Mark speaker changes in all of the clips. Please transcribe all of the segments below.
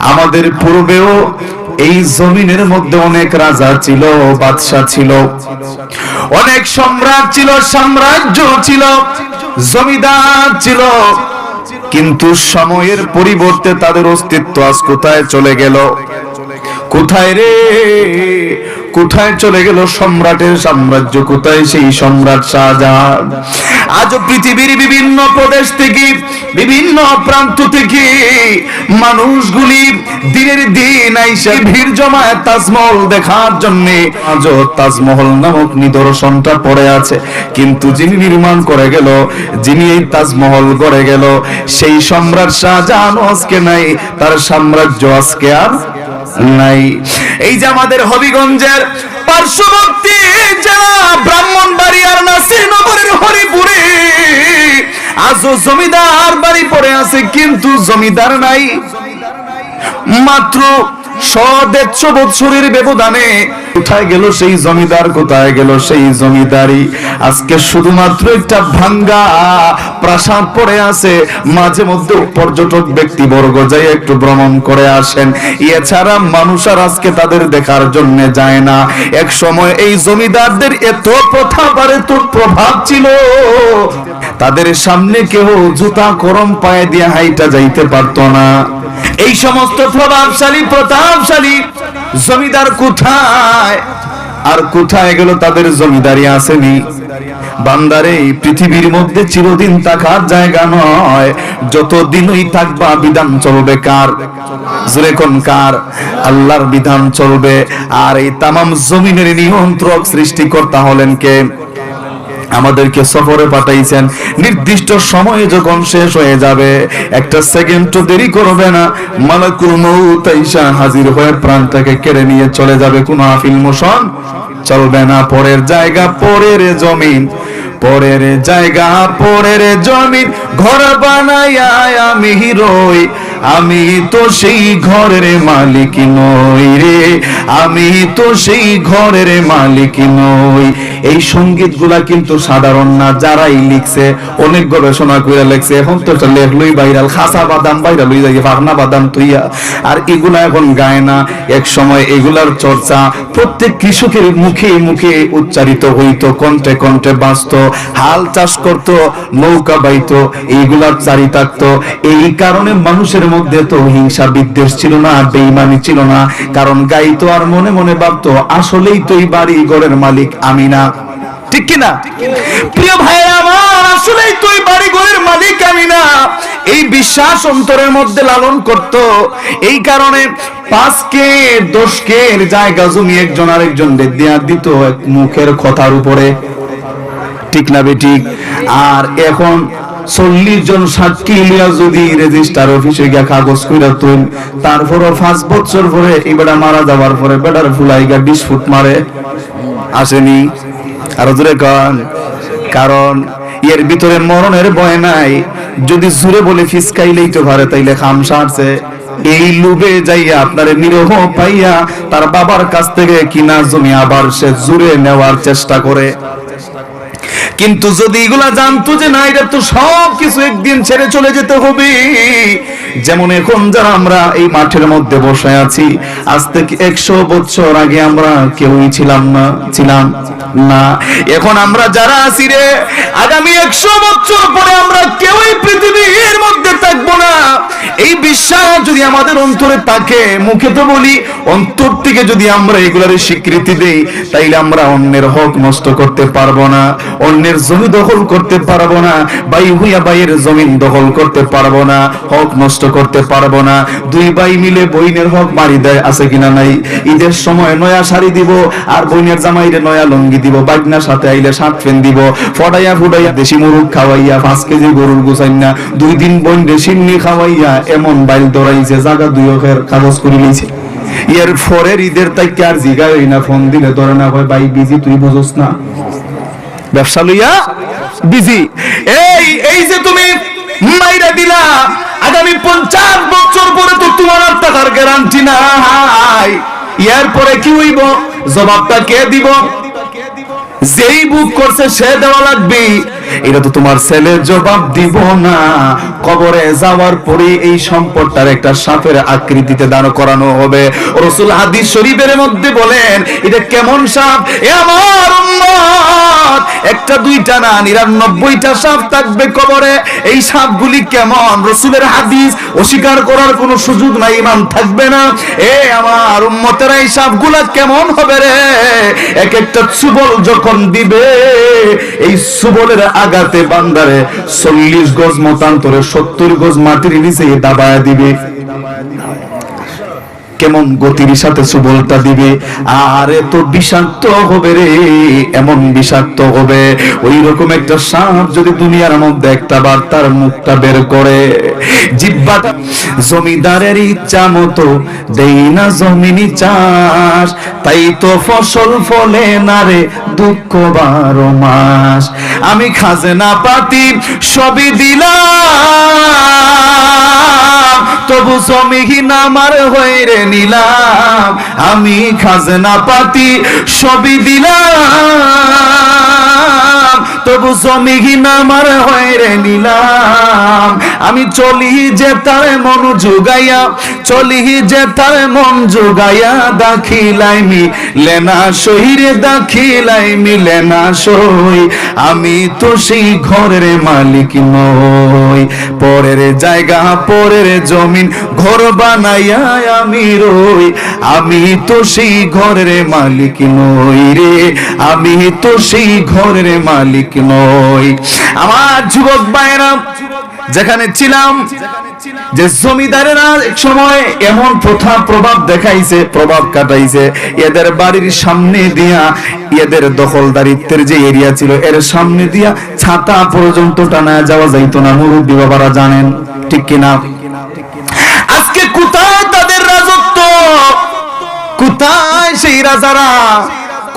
Speaker 1: আমাদের পূর্বেও এই জমিনের মধ্যে অনেক রাজা ছিল, বাদশাহ ছিল। অনেক সম্রাট ছিল, সাম্রাজ্য ছিল, জমিদার ছিল। কিন্তু সময়ের পরিবর্তে তাদের অস্তিত্ব আজ কোথায় চলে গেল? কোথায় রে? কোথায় চলে গেল সম্রাটের সাম্রাজ্য? কোথায় সেই সম্রাট শাহজাহান? আজ পৃথিবীর বিভিন্ন প্রদেশ থেকে, বিভিন্ন প্রান্ত থেকে মানুষগুলি দিনের দিন ভিড় জমায় তাজমহল দেখার জন্য। আজ তাজমহল নামক নিদর্শনটা পড়ে আছে। কিন্তু যিনি নির্মাণ করে গেল, যিনি এই তাজমহল গড়ে গেল, সেই সম্রাট শাহজাহান আজকে নাই, তার সাম্রাজ্য আজকে আর নাই। এই যে আমাদের হবিগঞ্জের পার্শ্ববর্তী জেলা ব্রাহ্মণবাড়িয়ার নাসিরনগরের হরিপুরে, আজও জমিদার বাড়ি পড়ে আছে, কিন্তু জমিদার নাই। মাত্র শ দেড়শো বৎসরের ব্যবধানে। কোথায় গেল সেই জমিদার, কোথায় গেল সেই জমিদারি? আজকে শুধুমাত্র একটা ভাঙ্গা প্রাসাদ পড়ে আছে। মাঝে মধ্যে পর্যটক ব্যক্তিবর্গ যাই একটু ভ্রমণ করে আসেন। এছাড়া মানুষ আর আজকে তাদের দেখার জন্য যায় না। এক সময় এই জমিদারদের এত প্রথা বারে তোর প্রভাব ছিল। তাদের সামনে কেউ জুতা, করম পায়ে দিয়ে হাইটা যাইতে পারতো না। এই সমস্ত প্রভাবশালী, প্রতাপশালী জমিদার কোথায়? আর কোথায় গেল তাদের জমিদারি আসেনি? বান্দারে পৃথিবীর মধ্যে চিরদিন থাকার জায়গা নয়। যতদিনই থাকবা, বিধান চলবে কার? কোন কার? আল্লাহর বিধান চলবে। আর এই তামাম জমিনের নিয়ন্ত্রক সৃষ্টিকর্তা হলেন কে? আমাদেরকে সফরে পাঠাইছেন। নির্দিষ্ট সময়ে যখন শেষ হয়ে যাবে, একটা সেকেন্ড তো দেরি করবে না। মালাকুল মউত আইসা হাজির হয়ে প্রাণটাকে কেড়ে নিয়ে চলে যাবে কোন আফিল মোশন। চলবে না পরের জায়গা, পরের জমিন। পরের জায়গা, পরের জমিন। ঘর বানাইয়া আমি রই। আমি তো সেই ঘরের মালিক নই রে। আমি তো সেই ঘরের মালিক নই। এই সংগীতগুলা কিন্তু সাধারণ না, যারাই লিখছে, অনেক গবেষণা করে লিখছে। এখন তো এটা লেখলই বাইরাল খাসা বাদাম বাইরাল লই যাই ফাগনা বাদাম তুইয়া। আর এগুলা এখন গায় না। এক সময় এগুলার চর্চা প্রত্যেক কৃষকের মুখে মুখে উচ্চারিত হইতো, কণ্ঠে কণ্ঠে বাঁচত হাল চাষ করত, নৌকা বাইত এইগুলার চারি থাকতো এই কারণে মানুষের মধ্যে তো হিংসা বিদ্বেষ ছিল না বেইমানি ছিল না। কারণ গাইতো আর মনে মনে ভাবতো, আসলেই তো এই বাড়ি ঘরের মালিক আমি না। ঠিক কিনা প্রিয় ভাই আমার, আসলেই তুই বাড়ি ঘরের মালিক আমি না। এই বিশ্বাস অন্তরের মধ্যে লালন করত। এই কারণে পাঁচকে, দশকে জায়গা জমি একজন আরেকজন দেয়া দিত এক মুখের কথার উপরে। ঠিক না বেঠিক আর এখন চল্লিশ জন সাক্ষী লিয়া যদি রেজিস্টার অফিসে গিয়া কাগজ কইরা তুল, তারপরও পাঁচ বছর পরে এবারে মারা যাওয়ার পরে বেটার ফুলাইগা বিশ ফুট মারে। আসেনি? আর জোরে কন। কারণ এর ভিতরে মরণের ভয় নাই। যদি জুড়ে বলে ফিসকাইলেই তো পারে, তাইলে খাম সারছে। এই লুবে যাইয়া আপনার নিরহ পাইয়া তার বাবার কাছ থেকে কিনা জমি আবার সে জুড়ে নেওয়ার চেষ্টা করে। কিন্তু যদি এগুলা জানতো যে না, এটা তো সব কিছু একদিন ছেড়ে চলে যেতে হবে। যেমন এখন যারা আমরা এই মাঠের মধ্যে বসে আছি, আজ থেকে একশো বছর আগে আমরা কেউই ছিলাম না ছিলাম না। এখন আমরা যারা আছি রে, আগামী একশো বছর পরে আমরা কেউই পৃথিবীর মধ্যে থাকব না। এই বিশ্বাস যদি আমাদের অন্তরে থাকে, মুখে তো বলি, অন্তর থেকে যদি আমরা এগুলার স্বীকৃতি দেই, তাইলে আমরা অন্যের হক নষ্ট করতে পারব না অন্যের জমি দখল করতে পারব না, বাই হুইয়া বাইয়ের জমিন দখল করতে পারব না, হক নষ্ট করতে পারব না। দুই ভাই মিলে বইনের হক মারি দেয় আছে কিনা নাই? ঈদের সময় নয়া শাড়ি দিব, আর বইনের জামাইরে নয়া লঙ্গি দিব, বাগনার সাথে আইলে শার্ট ফেন দিব, ফটাইয়া ফুটাইয়া দেশি মুরুখ খাওয়াইয়া পাঁচ কেজি গরুর গুছাইন না, দুই দিন বইন সিন্নি খাওয়াইয়া এমন বাইল দৌড়াইছে জায়গা দুই অখের কাগজ করে লইছে। এর পরের ঈদের তাই কে আর জিগা হই না, ফোন দিলে ধরে না ভাই বিজি, তুই বুঝোস না। ব্যবসা লইয়া বিজি। এই এই যে তুমি মাইরা দিলা, আগামী পঞ্চাশ বছর পরে তো তোমার আর টাকার গ্যারান্টি নাই। পরে কি হইব? জবাবটা কে দিব? যেই বুক করছে সে দেওয়া লাগবে। এটা তো তোমার ছেলে জবাব দিব না। কবরে যাওয়ার পরে এই সম্পদটার একটা সাপের আকৃতিতে দাঁড় করানো হবে। রসুল হাদিস শরীফের মধ্যে বলেন, এটা কেমন সাপ? এ আমার একটা, দুইটা না, নিরানব্বইটা সাপ থাকবে কবরে। এই সাপগুলি কেমন? রসুলের হাদিস অস্বীকার করার কোনো সুযোগ নাই ইমান থাকবে না। এ আমার উম্মতেরা, এই সাপগুলা কেমন হবে রে? এক একটা সুবল যখন দিবে, এই সুবলের আগাতে বান্দারে চল্লিশ গজ মতান্তরে সত্তর গজ মাটির নিচে দাবায় দিবে। কেমন গতির সাথে সুবলটা দিবে? আর এত বিষাক্ত হবে রে, এমন বিষাক্ত হবে। ওই রকম একটা সাপ যদি দুনিয়ার মধ্যে একটা বার তার মুখটা বের করে। জিব্বাটা জমিদারের ইচ্ছা মতো দেই না জমিনি চাষ, তাই তো ফসল ফলে না রে দুঃখ বারো মাস। আমি খাজনা পাতি সবই দিলাম। তবু জমিহীন আমার হয়ে রে নিলাম। আমি খাজনা পাতি সবই দিলাম। তবু জমিহীন আমার হয়ে রে নিলাম। আমি চলি যে তার মন জুগাইয়া, চলি যে তার মন জুগাইয়া দাখিলাই মি লেনা সহিরে দাখিলাই মি লেনা সই। আমি তো সেই ঘরের মালিক নই। পরের জায়গা, পরের জমিন, ঘর বানাইয়া আমি রই। আমি তো সেই ঘরের মালিক নই রে, আমি তো সেই ঘরের মালিক নই আমার যুবক ভাইরা যেখানে ছিলাম, যে জমিদারেরা এক সময় এমন প্রথা প্রভাব দেখাইছে, প্রভাব কাটাইছে, এদের বাড়ির সামনে দিয়া, এদের দখলদারিত্বের যে এরিয়া ছিল, এর সামনে দিয়া ছাতা পর্যন্ত টানা যাওয়া যাইতো না। মুরব্বী বাবারা জানেন, ঠিক কিনা? আজকে কোথায় তাদের রাজত্ব? কোথায় সেই রাজারা?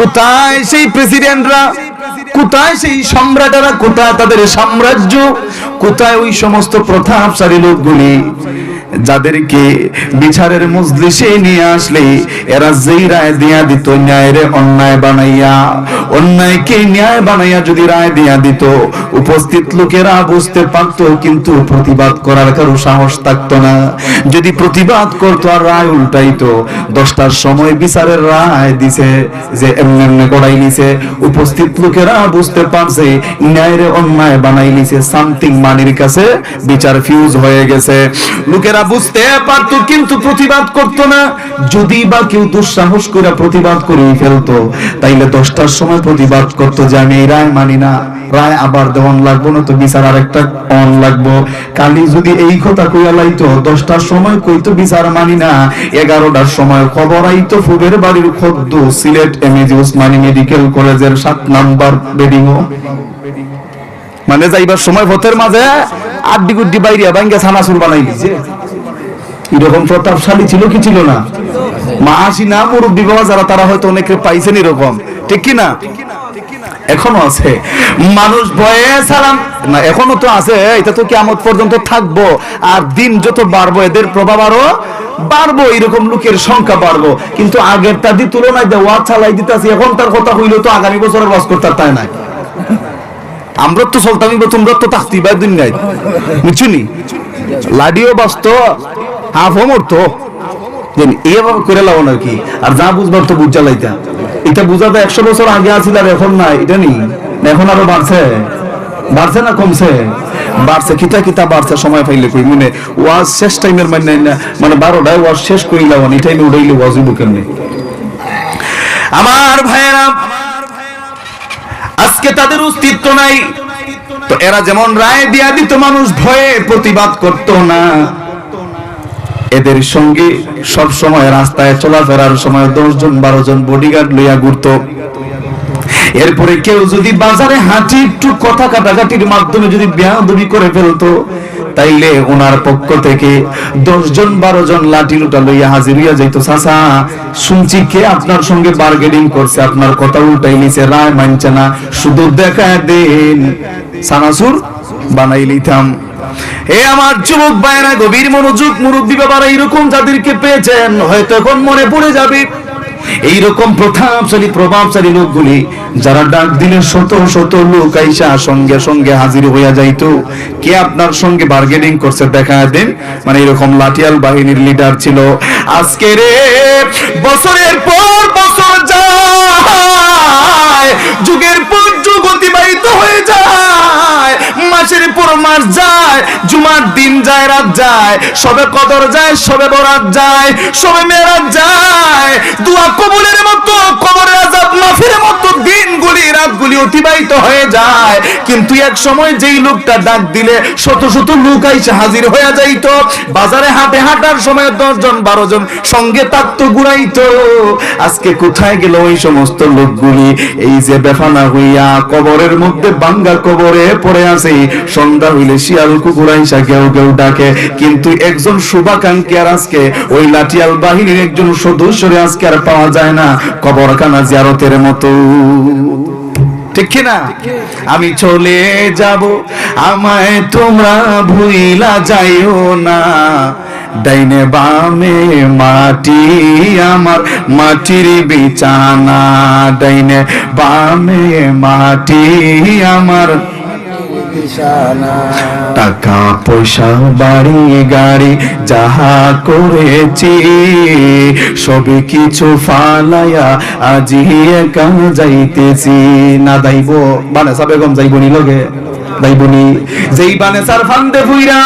Speaker 1: কোথায় সেই প্রেসিডেন্টরা? কোথায় সেই সম্রাটেরা কোথায় তাদের সাম্রাজ্য কোথায় ওই সমস্ত প্রথা প্রতাপশালী লোকগুলি? যাদেরকে বিচারের মজলিসে নিয়ে আসলে, এরা যেই রায় দিয়া দিত, ন্যায়ের অন্যায় বানাইয়া, অন্যায়কে ন্যায় বানাইয়া যদি রায় দিয়া দিত, উপস্থিত লোকেরা বুঝতে পারতো, কিন্তু প্রতিবাদ করার কারও সাহস থাকতো না। যদি প্রতিবাদ করতো আর রায় উল্টাইতো, দশটার সময় বিচারের রায় দিছে, যে এমনি এমনি করাই নিছে। উপস্থিত লোকেরা বুঝতে পারছে, ন্যায়ের অন্যায় বানাই নিছে, সামথিং মানির কাছে বিচার ফিউজ হয়ে গেছে। লোকেরা বুঝতে পারতো, কিন্তু প্রতিবাদ করতো না। যদি বা কেউ দুঃসাহস করে প্রতিবাদ করে ফেলতো, তাইলে দশটার সময় প্রতিবাদ করতো যে, আমি এই রায় মানি না। রায় আবার দেওয়ান লাগবো না তো বিচার আরেকটা অন লাগবো। কালি যদি এই কথা কইয়া লাইতো, দশটার সময় কইতো, বিচার মানি না। এগারোটার সময় খবর আইতো, ফুবের বাড়ির খদ্দ, সিলেট এমএজি উসমানী মেডিকেল কলেজের সাত নাম্বার বেডিং মানে যাইবার সময় ভোটের মাঝে আড্ডি গুড্ডি বাইরিয়া বাইঙ্গা ছানাচুর বানাই দিছে এরকম প্রতাপশালী ছিল কি ছিল না? মা আসি না মুরব্বী বাবা যারা, তারা হয়তো অনেকে পাইছেন এরকম। ঠিক না? এখনও আছে। মানুষ ভয়ে সালাম না, এখনও তো আছে। এটা তো কিয়ামত পর্যন্ত থাকব। আর দিন যত বাড়বো, এদের প্রভাব আরও বাড়বো। এরকম লোকের সংখ্যা বাড়বো। কিন্তু আগের তুলনায় দেওয়া চালাই এখন তার কথা হইল তো আগামী বছরের বাস করতে তাই নাই। আমরা তো চলতাম বা বুঝছুনি? লাডিও বাস্ত হাফ মরতো এভাবে করে লাও নাকি আর যা বুঝবার তো বুঝা লাইতা। এটা বুঝাতে একশো বছর আগে আছিল আর এখন নাই, এটা নি না এখন আরও বাড়ছে। বাড়ছে না কমছে? বাড়ছে, কিতা কিতা বাড়ছে, সময় পাইলে কই মানে। ওয়াজ শেষ টাইমের মানে না মানে বারোটায় ওয়াজ শেষ করিলাম এই টাইমে উঠাইলে ওয়াজ হইব কেমনে? আমার ভাইয়েরা, আজকে তাদের অস্তিত্ব নাই। তো এরা যেমন রায় দিয়া দিত, মানুষ ভয়ে প্রতিবাদ করতো না। এদের সঙ্গে সব সময় রাস্তায় চলাফেরার সময় দশ জন বারো জন বডিগার্ড লইয়া ঘুরত। এরপরে কেউ যদি বাজারে হাঁটি একটু কথা কাটাকাটির মাধ্যমে যদি বেয়াদবি করে ফেলতো তাইলে ওনার পক্ষ থেকে দশ জন বারো জন লাঠি লুটা লইয়া হাজির হইয়া যাইতো। চাচা, শুনছি কে আপনার সঙ্গে বার্গেনিং করছে? আপনার কথা উল্টাই নিছে, রায় মানছে না। শুধু দেখা দেন। সানাসুর বানাই লিতাম হে আমার যুবক ভাইয়েরা, গভীর মনোযোগ মুরব্বী বাবারা, এরকম যাদেরকে পেয়েছেন, হয়তো এখন মনে পড়ে যাবে। এইরকম প্রতাপশালী, প্রভাবশালী লোকগুলি যারা ডাক দিলে শত শত লোক আইসা সঙ্গে সঙ্গে হাজির হইয়া যাইত। কে আপনার সঙ্গে বার্গেনিং করছে দেখা দেন। মানে এরকম লাঠিয়াল বাহিনীর লিডার ছিল। আজকে রে বছরের পর বছর যায়, যুগের পর মাস যায়, জুমার দিন যায়, রাত যায়। সবে কদর যায়, সবে বরাত যায়, সবে মেরাত যায়। দুয়া কবুলের মতো, কবরের আজাব মাফির মতো দিনগুলি, রাতগুলি অতিবাহিত হয়ে যায়। কিন্তু এক সময় যেই লোকটা ডাক দিলে, শত শত লোক আইসে হাজির হয়ে যাইতো। বাজারে হাটে হাঁটার সময় দশ জন বারো জন সঙ্গে তাত্ত গুড়াইতো আজকে কোথায় গেল ওই সমস্ত লোকগুলি? এই যে বেফানা হইয়া কবরের মধ্যে বাঙ্গা কবরে পড়ে আছে। সন্ধ্যা হইলে শিয়াল কুকুর আইসা কেউ কেউ ডাকে। কিন্তু একজন শুভাকাঙ্ক্ষী আর আজকে ওই লাঠিয়াল বাহিনীর একজন সদস্যরে আজকে আর পাওয়া যায় না। কবরখানা জিয়ারতের মতো। ঠিক কিনা? আমি চলে যাব, আমায় তোমরা ভুইলা যাইও না। ডাইনে বামে মাটি আমার, মাটির বিছানা। ডাইনে বামে মাটি আমার। টাকা পয়সা বাড়ি, গাড়ি, যাহা করেছি সবে কিছু ফালাইয়া আজি একা যাইতেছি। না, দাইব, বানেসা বেগম যাইবনি লগে যাইবনি যেই বানেসার ফান্দে ফুইরা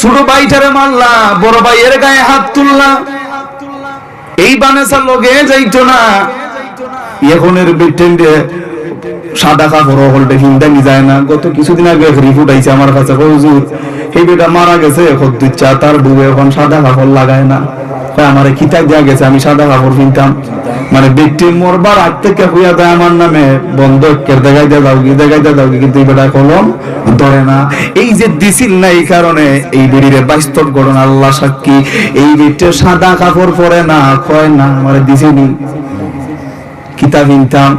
Speaker 1: ছোট ভাইটারে মারলা, বড় ভাইয়ের গায়ে হাত তুললা। এই বানেসার লগে যাইতো না। এখনের বিটেন্ডে সাদা কাপড় হলটে হিন্দানি যায় না। গত কিছুদিন আগে রিপোর্ট আইছে আমার কাছে। হুজুর, এই বেটা মারা গেছে এখন দুচ্চা তার বউ এখন সাদা কাপড় লাগায় না। আমারে কিতাব দেয়া গেছে, আমি সাদা কাপড় কিনতাম মানে ব্যক্তি মরবার আগ থেকে হইয়া দেয় আমার নামে, বন্ধ কের দেখাই দিয়ে দাও দেখাই দিয়ে দাও কিন্তু বেটা কলম ধরে না। এই যে দিছিল না এই কারণে, এই বেড়িরে বাস্তব ঘটনা, আল্লাহ সাক্ষী। এই বেটে সাদা কাপড় পরে না, কয়, না, আমারে দিছিনি কিতাব কিনতাম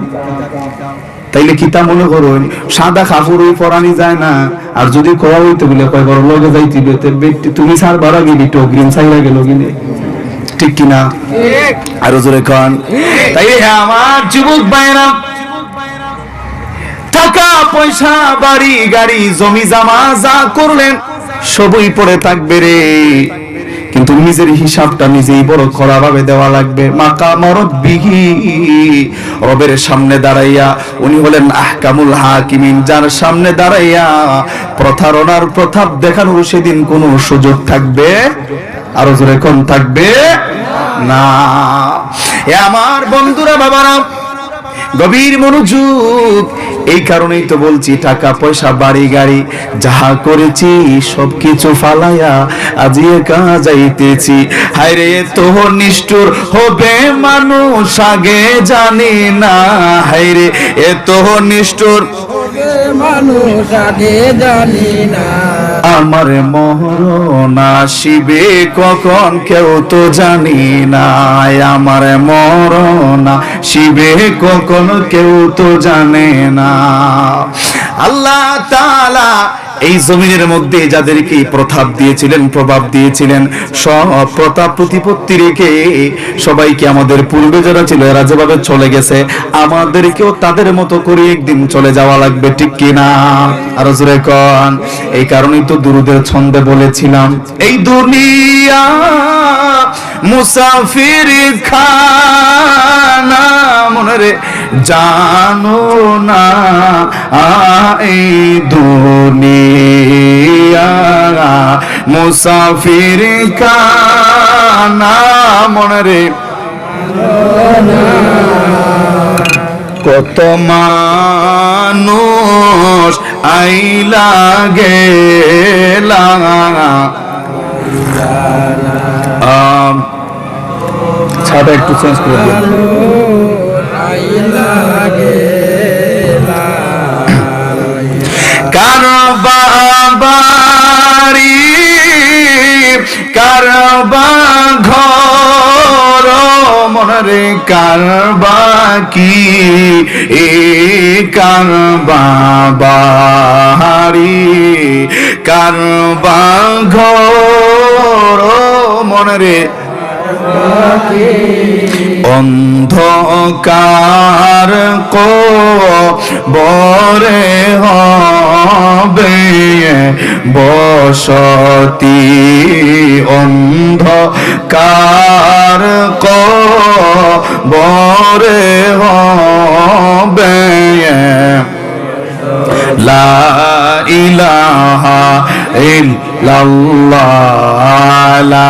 Speaker 1: তাইলে কিতা মনে করো সাদা কাপড় ওই পরানি যায় না। আর যদি কোয়া হইতে বলে, কয় বড় লগে যাইতে ব্যক্তি তুমি সার বাড়া গেলি, তো গ্রিন সাইরা গেল কিনে ঠিক কিনা? আরও জোরে কন। তাই আমার যুবক ভাইরা টাকা, পয়সা, বাড়ি, গাড়ি, জমি, জামা, যা করলেন, সবই পড়ে থাকবে রে। কিন্তু নিজের হিসাবটা নিজেই বড় কড়া ভাবে দেওয়া লাগবে। মাকা মরদ বিহি রবের সামনে দাঁড়াইয়া উনি হলেন আহকামুল হাকিমিন, যার সামনে দাঁড়াইয়া প্রতারণার প্রতাপ দেখানোর সেদিন কোনো সুযোগ থাকবে? আরও জোরে কোন, থাকবে? না। এ আমার বন্ধুরা, বাবারা গভীর মনোযোগ। এই কারণেই তো বলছি, টাকা, পয়সা, বাড়ি, গাড়ি, যাহা করেছি, সবকিছু ফালাইয়া আজি একা যাইতেছি। হায়রে তো নিষ্ঠুর হবে মানুষ, আগে জানি না। হায়রে এত নিষ্ঠুর
Speaker 2: মানুষ, আগে জানি না।
Speaker 1: আমার মরণ আসিবে কখন? কেউ তো জানি না। আমার মরণ শিবে কখন? কেউ তো জানে না। আল্লাহ তাআলা এই জমিনের মধ্যে যাদেরকে প্রতাপ দিয়েছিলেন, প্রভাব দিয়েছিলেন, সব প্রতাপ প্রতিপত্তি রেখে সবাইকে আমাদের পূর্বে যারা ছিল এরা যেভাবে চলে গেছে, আমাদেরকেও তাদের মতো করে একদিন চলে যাওয়া লাগবে, ঠিক কিনা আরও জোরে কন। এই কারণেই তো দুরুদের ছন্দে বলেছিলাম, এই দুনিয়া মুসাফির রে জানো না এই দুনিয়া মুসাফির খানা মনে রে। কত মানুষ আইলা গেলা ছাদা একটু চেঞ্জ করে দিন কার বাড়ি কার ঘর মনরে কার কি এ কার বাড়ি কার ঘর মনরে অন্ধকার কো বরে হবে বসতি অন্ধকার কো বরে হবে। লা ইলাহা ইল্লাল্লাহ লা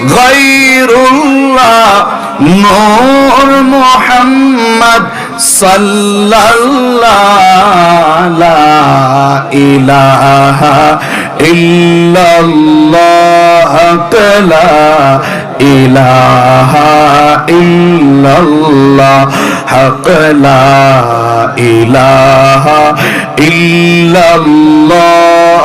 Speaker 1: غير الله نور محمد صلى الله لا إله إلا الله لا إله إلا الله